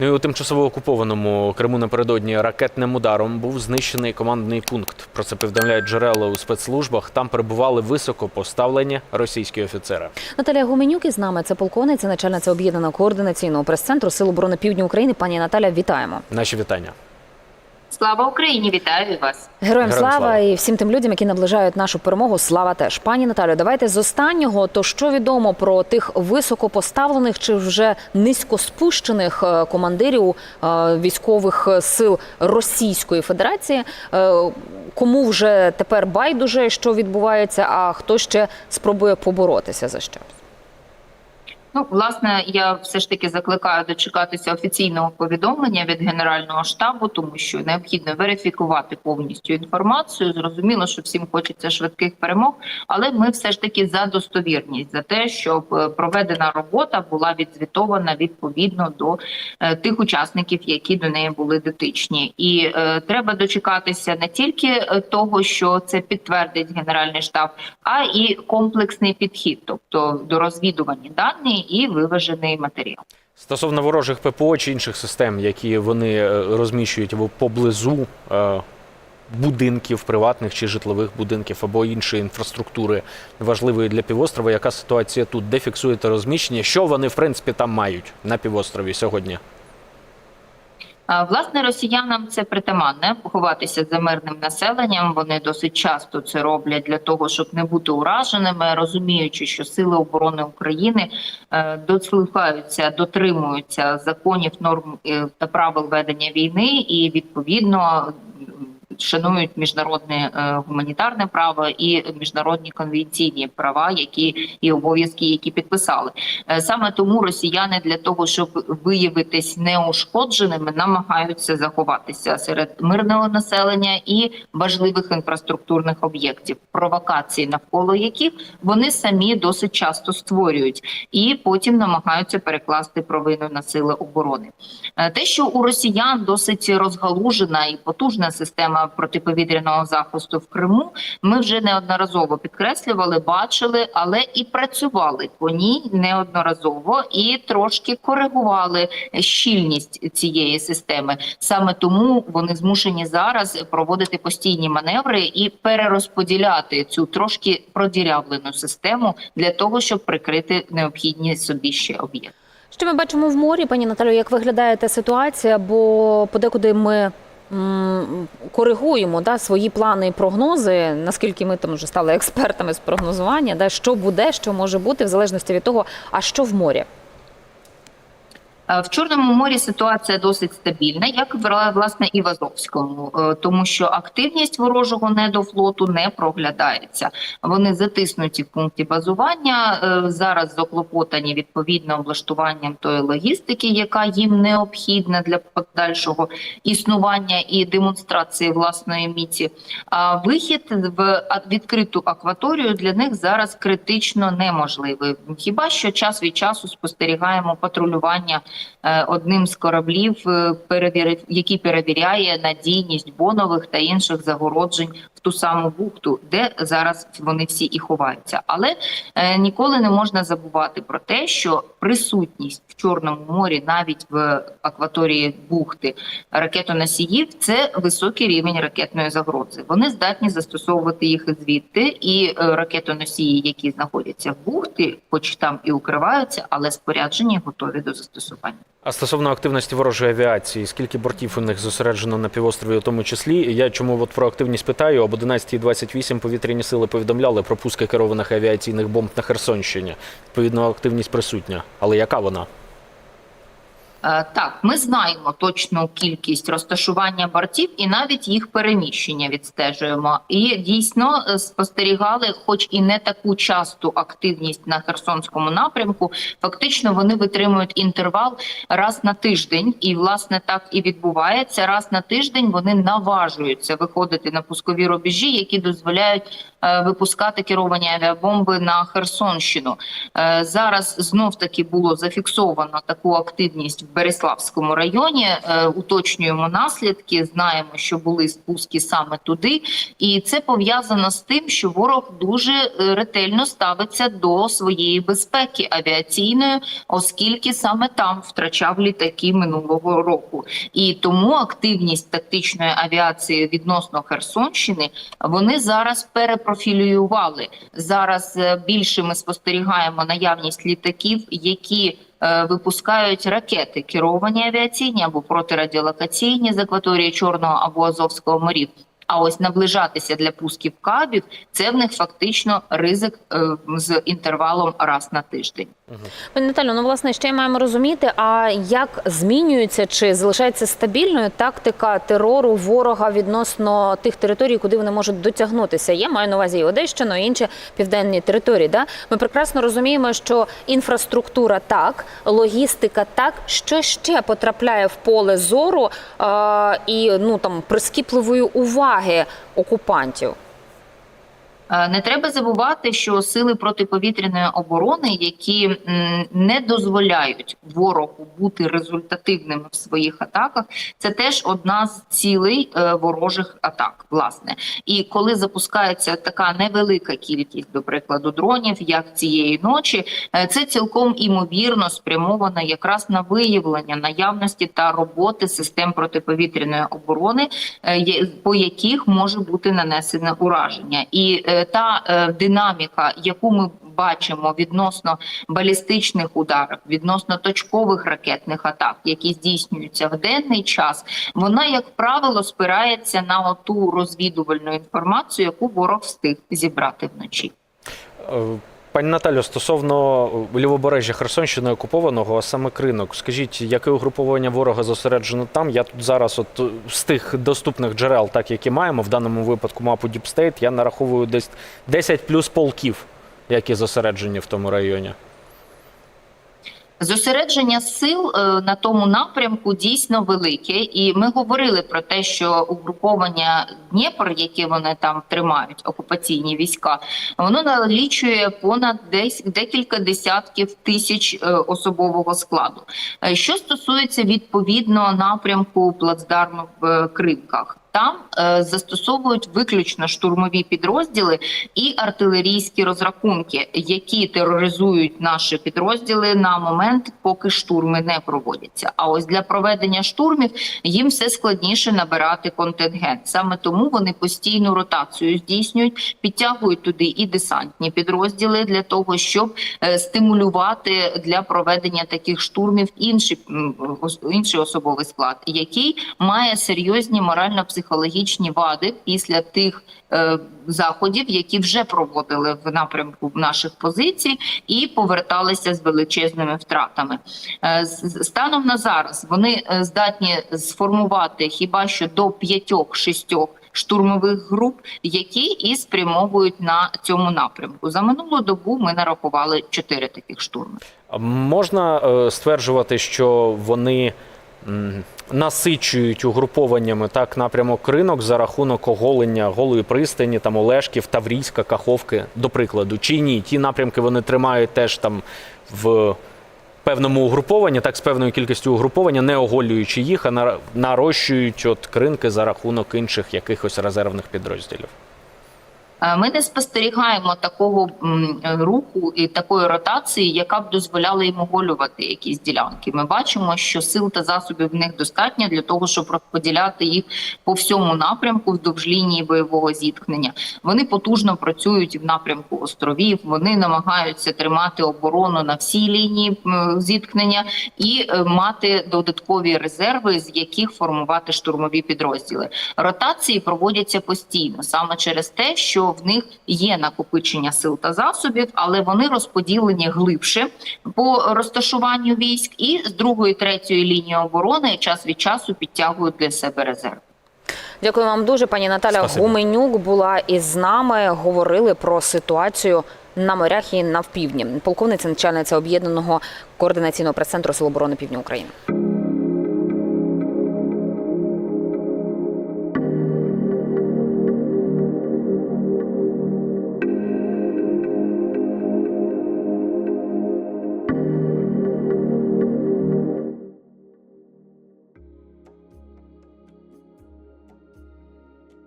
Ну і у тимчасово окупованому Криму напередодні ракетним ударом був знищений командний пункт. Про це повідомляють джерела у спецслужбах. Там перебували високо поставлені російські офіцери. Наталія Гуменюк із нами. Це полковниця, начальниця об'єднаного координаційного прес-центру Сил оборони Півдня України. Пані Наталя, вітаємо. Наші вітання. Слава Україні! Вітаю вас! Героям Героям слава, слава. і всім тим людям, які наближають нашу перемогу. Слава теж. Пані Наталю, давайте з останнього. То що відомо про тих високопоставлених чи вже низькоспущених е, командирів е, військових сил Російської Федерації? Е, Кому вже тепер байдуже, що відбувається, а хто ще спробує поборотися за щось? Ну, власне, я все ж таки закликаю дочекатися офіційного повідомлення від Генерального штабу, тому що необхідно верифікувати повністю інформацію. Зрозуміло, що всім хочеться швидких перемог, але ми все ж таки за достовірність за те, щоб е, проведена робота була відзвітована відповідно до е, тих учасників, які до неї були дотичні, і е, треба дочекатися не тільки е, того, що це підтвердить Генеральний штаб, а і комплексний підхід, тобто до розвідувані дані і виважений матеріал. Стосовно ворожих ППО чи інших систем, які вони е, розміщують поблизу е, будинків, приватних чи житлових будинків або іншої інфраструктури важливої для півострова. Яка ситуація тут? Де фіксуєте розміщення? Що вони в принципі там мають на півострові сьогодні? Власне, росіянам це притаманне поховатися за мирним населенням. Вони досить часто це роблять для того, щоб не бути ураженими, розуміючи, що сили оборони України е, дослухаються, дотримуються законів, норм е, та правил ведення війни, і відповідно. Шанують міжнародне е, гуманітарне право і міжнародні конвенційні права, які і обов'язки, які підписали. Е, Саме тому росіяни для того, щоб виявитись неушкодженими, намагаються заховатися серед мирного населення і важливих інфраструктурних об'єктів, провокації навколо яких вони самі досить часто створюють, і потім намагаються перекласти провину на сили оборони. Е, Те, що у росіян досить розгалужена і потужна система протиповітряного захисту в Криму, ми вже неодноразово підкреслювали, бачили, але і працювали по ній неодноразово і трошки коригували щільність цієї системи. Саме тому вони змушені зараз проводити постійні маневри і перерозподіляти цю трошки продірявлену систему для того, щоб прикрити необхідні собі ще об'єкти. Що ми бачимо в морі, пані Наталю, як виглядає та ситуація? Бо подекуди ми коригуємо да, свої плани і прогнози, наскільки ми там вже стали експертами з прогнозування, да, що буде, що може бути, в залежності від того, а що в морі. Е, В Чорному морі ситуація досить стабільна, як власне і в Азовському, е, тому що активність ворожого недофлоту не проглядається. Вони затиснуті в пункті базування. е, Зараз заклопотані відповідно облаштуванням тої логістики, яка їм необхідна для подальшого існування і демонстрації власної міці. А вихід в відкриту акваторію для них зараз критично неможливий. Хіба що час від часу спостерігаємо патрулювання одним з кораблів, е, який перевіряє надійність бонових та інших загороджень в ту саму бухту, де зараз вони всі і ховаються. Але е, ніколи не можна забувати про те, що присутність в Чорному морі, навіть в акваторії бухти ракетоносіїв, це високий рівень ракетної загрози. Вони здатні застосовувати їх звідти, і е, ракетоносії, які знаходяться в бухті, хоч там і укриваються, але споряджені готові до застосування. А стосовно активності ворожої авіації, скільки бортів у них зосереджено на півострові, у тому числі? Я чому от про активність питаю? Об 11.28 повітряні сили повідомляли про пуски керованих авіаційних бомб на Херсонщині. Відповідно, активність присутня. Але яка вона? Е, Так, ми знаємо точну кількість розташування бортів і навіть їх переміщення відстежуємо. І дійсно е, спостерігали, хоч і не таку часту активність на Херсонському напрямку. Фактично вони витримують інтервал раз на тиждень, і власне так і відбувається. Раз на тиждень вони наважуються виходити на пускові рубежі, які дозволяють е, випускати керовані авіабомби на Херсонщину. Зараз знов таки було зафіксовано таку активність Береславському районі. Е, Уточнюємо наслідки. Знаємо, що були спуски саме туди, і це пов'язано з тим, що ворог дуже е, ретельно ставиться до своєї безпеки авіаційної, оскільки саме там втрачав літаки минулого року. І тому активність тактичної авіації відносно Херсонщини вони зараз перепрофілювали. Зараз е, більше ми спостерігаємо наявність літаків, які випускають ракети, керовані авіаційні або протирадіолокаційні з акваторії Чорного або Азовського морів. А ось наближатися для пусків кабів це в них фактично ризик е, з інтервалом раз на тиждень. Пані Наталю, ну власне ще маємо розуміти, а як змінюється чи залишається стабільною тактика терору ворога відносно тих територій, куди вони можуть дотягнутися. Я маю на увазі і Одещину, і інші південні території. Да? Ми прекрасно розуміємо, що інфраструктура так, логістика так, що ще потрапляє в поле зору е- і ну там прискіпливої уваги окупантів. Е, Не треба забувати, що сили протиповітряної оборони, які не дозволяють ворогу бути результативними в своїх атаках, це теж одна з цілей е, ворожих атак. Власне, і коли запускається така невелика кількість, до прикладу, дронів, як цієї ночі, е, це цілком імовірно спрямовано якраз на виявлення наявності та роботи систем протиповітряної оборони, по яких може бути нанесене ураження, і та е, динаміка, яку ми бачимо відносно балістичних ударів, відносно точкових ракетних атак, які здійснюються в денний час, вона як правило спирається на ту розвідувальну інформацію, яку ворог встиг зібрати вночі. Е, Пані Наталю, стосовно лівобережжя Херсонщини окупованого, а саме кринок, скажіть, яке угруповання ворога зосереджено там? Я тут зараз, от е, з тих доступних джерел, так які маємо, в даному випадку мапу Діпстейт, я нараховую десь 10 плюс полків, які зосереджені в тому районі. Зосередження сил е, на тому напрямку дійсно велике, і ми говорили про те, що угруповання Дніпр, яке вони там тримають, окупаційні війська, воно налічує понад десь декілька десятків тисяч е, особового складу. Е, Що стосується відповідного напрямку плацдарму в Кривках. Там е, застосовують виключно штурмові підрозділи і артилерійські розрахунки, які тероризують наші підрозділи на момент, поки штурми не проводяться. А ось для проведення штурмів їм все складніше набирати контингент. Саме тому вони постійну ротацію здійснюють, підтягують туди і десантні підрозділи для того, щоб е, стимулювати для проведення таких штурмів інший, інший особовий склад, який має серйозні морально-психологічні вади після тих е, заходів, які вже проводили в напрямку наших позицій, і поверталися з величезними втратами. Е, станом на зараз вони е, здатні сформувати хіба що до п'ятьох-шістьох. Штурмових груп, які і спрямовують на цьому напрямку. За минулу добу ми нарахували чотири таких штурми. Можна е, стверджувати, що вони насичують угрупованнями так напрямок ринок за рахунок оголення голої пристані, там Олешків, Таврійська, Каховки, до прикладу, чи ні? Ті напрямки вони тримають теж там в певному угрупованні, так з певною кількістю угруповання, не оголюючи їх, а на- нарощують от кринки за рахунок інших якихось резервних підрозділів. Е, Ми не спостерігаємо такого руху і такої ротації, яка б дозволяла їм оголювати якісь ділянки. Ми бачимо, що сил та засобів в них достатньо для того, щоб розподіляти їх по всьому напрямку вздовж лінії бойового зіткнення. Вони потужно працюють в напрямку островів. Вони намагаються тримати оборону на всій лінії зіткнення і е, мати додаткові резерви, з яких формувати штурмові підрозділи. Ротації проводяться постійно саме через те, що в них є накопичення сил та засобів, але вони розподілені глибше по розташуванню військ, і з другої третьої лінії оборони час від часу підтягують для себе резерв. Дякую вам дуже, пані Наталя Спасибі. Гуменюк була із нами. Говорили про ситуацію на морях і на впівдні. Полковниця начальниця об'єднаного координаційного прес-центру Сил оборони Півдня України.